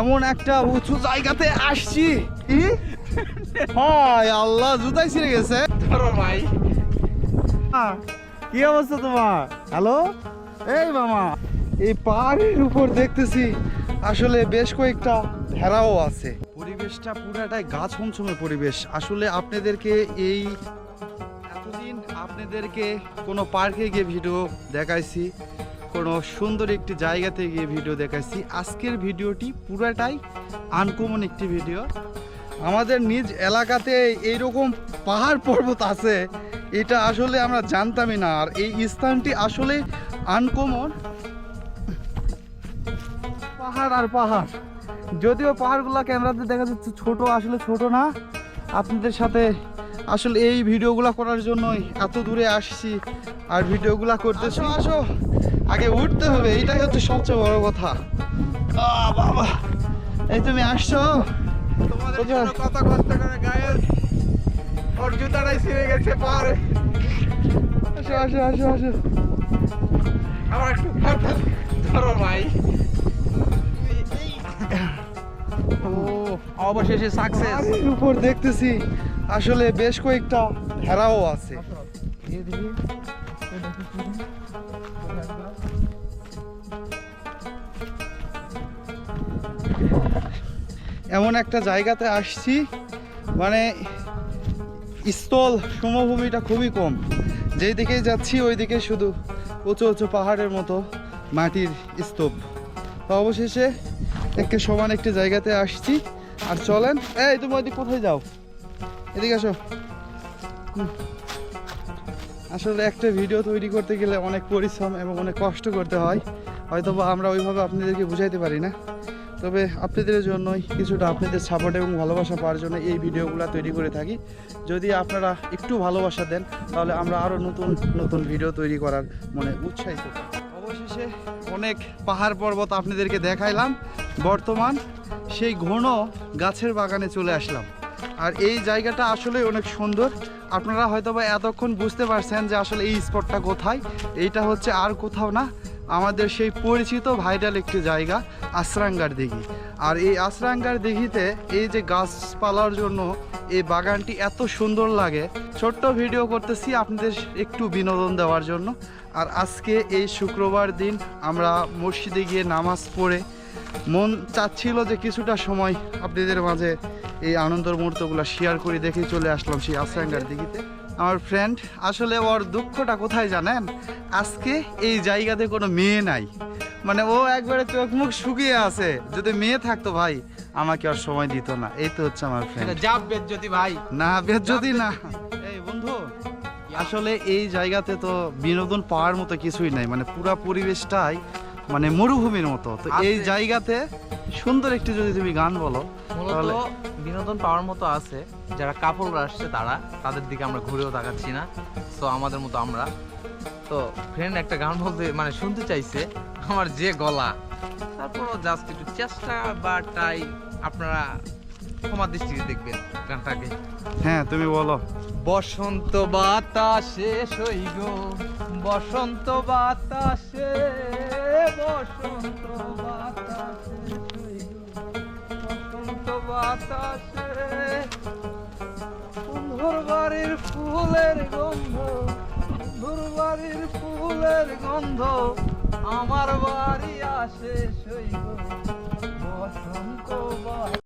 এমন একটা উঁচু জায়গাতে আসছি। হায় আল্লাহ জুতাই ছিঁড়ে গেছে। ধরো ভাই। কি অবস্থা তোমার? হ্যালো? এই মামা এই পাহাড়ের উপর দেখতেছি আসলে বেশ কয়েকটা ভেড়াও আছে। পরিবেশটা পুরাটাই গাছ ছমছমে পরিবেশ। আসলে আপনাদেরকে এই এতদিন আপনাদেরকে কোনো পার্কে গিয়ে ভিডিও দেখাইছি। কোনো সুন্দর একটি জায়গাতে গিয়ে ভিডিও দেখাইছি। আজকের ভিডিওটি পুরাটাই আনকমন একটি ভিডিও। আমাদের নিজ এলাকাতে এইরকম পাহাড় পর্বত আছে, এটা আসলে আমরা জানতামই না। আর এই স্থানটি আসলে আনকমন পাহাড় আর পাহাড়। যদিও পাহাড়গুলো ক্যামেরাতে দেখা যাচ্ছে ছোট, আসলে ছোট না। আপনাদের সাথে আসলে এই ভিডিওগুলো করার জন্যই এত দূরে আসছি আর ভিডিওগুলো করতেছি। আসো আগে উঠতে হবে এটাই হচ্ছে সবচেয়ে বড় কথা। বাবা। এই তুমি আসছো? কষ্ট করে গায়ের ওর জুতাটাই ছিঁড়ে গেছে পাহাড়ে আসো আসো আসো আসো। আমার একটু ধরো- ভাই। ও অবশেষে সাকসেস উপর দেখতেছি। আসলে বেশ কয়েকটা ভেড়াও আছে। এমন একটা জায়গাতে আসছি মানে স্থল সমভূমিটা খুবই কম। যেই দিকেই যাচ্ছি ওই দিকে শুধু উঁচু উঁচু পাহাড়ের মতো মাটির স্তূপ। অবশেষে একে সমান একটি জায়গাতে আসছি। আর চলেন, এই তুমি ওইদিক কোথায় যাও? এদিকে আসো। আসলে একটা ভিডিও তৈরি করতে গেলে অনেক পরিশ্রম এবং অনেক কষ্ট করতে হয়। হয়তো বা আমরা ওইভাবে আপনাদেরকে বুঝাইতে পারি না। তবে আপনাদের জন্যই কিছুটা আপনাদের সাপোর্ট এবং ভালোবাসা পাওয়ার জন্য এই ভিডিওগুলো তৈরি করে থাকি। যদি আপনারা একটু ভালোবাসা দেন, তাহলে আমরা আরও নতুন নতুন ভিডিও তৈরি করার মনে উৎসাহিত। অবশেষে অনেক পাহাড় পর্বত আপনাদেরকে দেখাইলাম। বর্তমান সেই ঘন গাছের বাগানে চলে আসলাম। আর এই জায়গাটা আসলে অনেক সুন্দর। আপনারা হয়তো বা এতক্ষণ বুঝতে পারছেন যে আসলে এই স্পটটা কোথায়। এইটা হচ্ছে আর কোথাও না, আমাদের সেই পরিচিত ভাইরাল একটি জায়গা, আশ্রাঙ্গার দিঘি। আর এই আশ্রাঙ্গার দিঘিতে এই যে গাছপালার জন্য এই বাগানটি এত সুন্দর লাগে, ছোট্ট ভিডিও করতেছি আপনাদের একটু বিনোদন দেওয়ার জন্য। আর আজকে এই শুক্রবার দিন আমরা মসজিদে গিয়ে নামাজ পড়ে মন চাচ্ছিল যে কিছুটা সময় আপনাদের মাঝে এই আনন্দের মুহূর্তগুলো শেয়ার করে দেখে চলে আসলাম সেই আশ্রাঙ্গার দিঘিতে। আমার ফ্রেন্ড আসলে ওর দুঃখটা কোথায় জানেন? আজকে এই জায়গাতে কোনো মেয়ে নাই। মানে ও একবারে চোখ মুখ শুকিয়ে আছে। যদি মেয়ে থাকতো ভাই আমাকে আর সময় দিত না। এই তো হচ্ছে আমার ফ্রেন্ড যাব বেজ্জতি ভাই। না যদি না। এই বন্ধু আসলে এই জায়গাতে তো বিনোদন পাওয়ার মতো কিছুই নাই। মানে পুরা পরিবেশটাই মানে মরুভূমির মতো। তো এই জায়গাতে সুন্দর একটি যদি তুমি গান বলো তাহলে বিনোদন পাওয়ার মতো আছে। যারা কাপড় আসছে তারা তাদের দিকে আমরা ঘুরেও তাকাচ্ছি না। তো আমাদের মতো আমরা। তো ফ্রেন্ড একটা গান বলতে মানে শুনতে চাইছে আমার যে গলা। তারপরও জাস্ট একটু চেষ্টা বা ট্রাই আপনারা ক্ষমা দৃষ্টিতে দেখবেন গানটাকে। হ্যাঁ তুমি বলো। বসন্ত বাতাসে সইগ বসন্ত বাতাসে বসন্ত বাতাসে বসন্ত বাতাসে বন্ধুর বাড়ির ফুলের গন্ধ বন্ধুর বাড়ির ফুলের গন্ধ আমার বাড়ি আসে সৈব বসন্ত